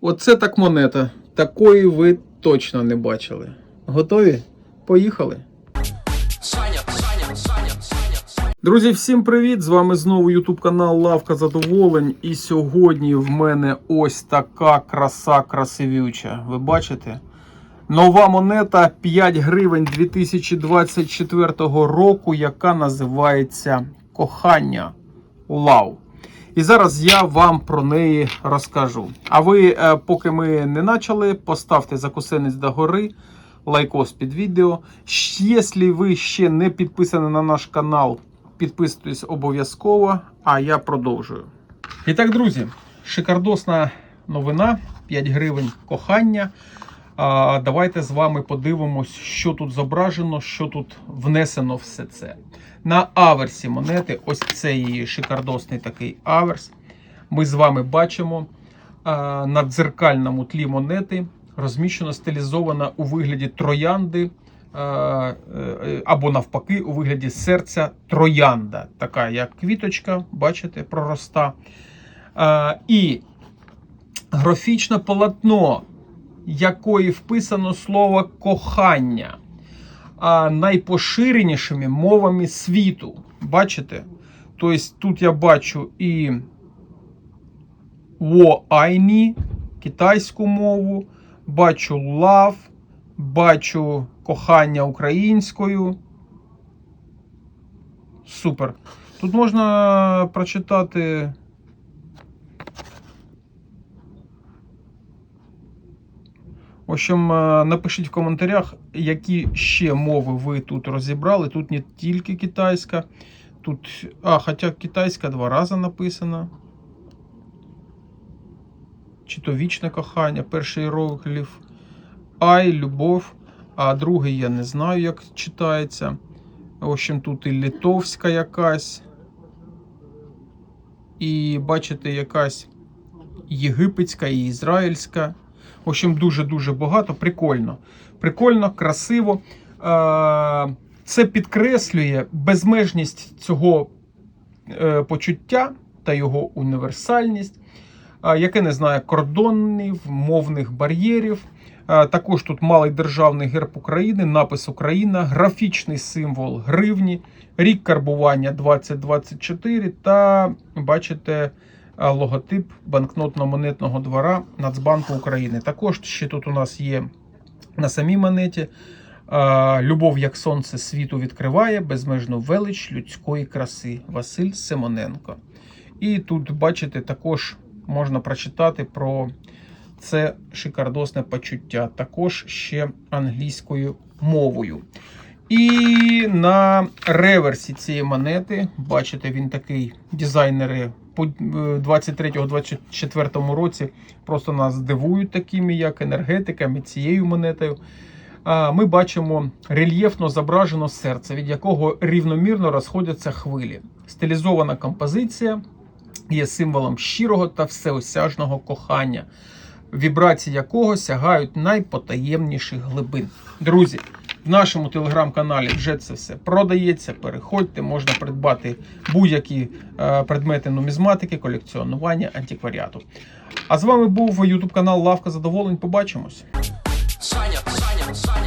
Оце так монета. Такої ви точно не бачили. Готові? Поїхали. Друзі, всім привіт! З вами знову YouTube канал Лавка Задоволень. І сьогодні в мене ось така краса красивюча. Ви бачите? Нова монета 5 гривень 2024 року, яка називається Кохання Лав. І зараз я вам про неї розкажу. А ви, е, поки ми не почали, поставте закусенець до гори, лайкос під відео. Якщо ви ще не підписані на наш канал, підписуйтесь обов'язково, а я продовжую. І так, друзі, шикардосна новина: 5 гривень кохання. А, давайте з вами подивимось, що тут зображено, що тут внесено все це. На аверсі монети, ось це її шикардосний такий аверс. Ми з вами бачимо на дзеркальному тлі монети розміщено стилізована у вигляді троянди. е, Або навпаки, у вигляді серця троянда, така як квіточка, бачите, пророста. І графічне полотно, якої вписано слово кохання а, найпоширенішими мовами світу. Бачите? Тобто тут я бачу і wo айні, китайську мову, бачу love, бачу кохання українською. Супер. Тут можна прочитати. В общем, е, напишіть в коментарях, які ще мови ви тут розібрали. Тут не тільки китайська, тут. А, хоча китайська два рази написана. Чи то вічне кохання, перший іерогліф. Ай, любов. А другий я не знаю, як читається. В общем, тут і литовська якась. І бачите, якась єгипетська і ізраїльська. В общем, дуже-дуже багато. Прикольно. Прикольно, красиво. Е, Це підкреслює безмежність цього е, почуття та його універсальність, е, яке не знає кордонів, мовних бар'єрів. Також тут малий державний герб України, напис Україна, графічний символ гривні, рік карбування 2024 та бачите логотип банкнотно-монетного двора Нацбанку України. Також ще тут у нас є на самій монеті Любов як сонце світу відкриває, безмежну велич людської краси. Василь Симоненко. І тут, бачите, також можна прочитати про це шикардосне почуття, також ще англійською мовою. І на реверсі цієї монети, бачите, він такий дизайнери по 23-24 році просто нас дивують такими, як енергетиками, цією монетою. Ми бачимо рельєфно зображено серце, від якого рівномірно розходяться хвилі. Стилізована композиція є символом щирого та всеосяжного кохання, вібрації якого сягають найпотаємніших глибин. Друзі, в нашому телеграм-каналі вже це все продається. Переходьте, можна придбати будь-які е, предмети нумізматики, колекціонування, антикваріату. А з вами був YouTube канал Лавка Задоволень. Побачимось. Саня, Саня, Саня,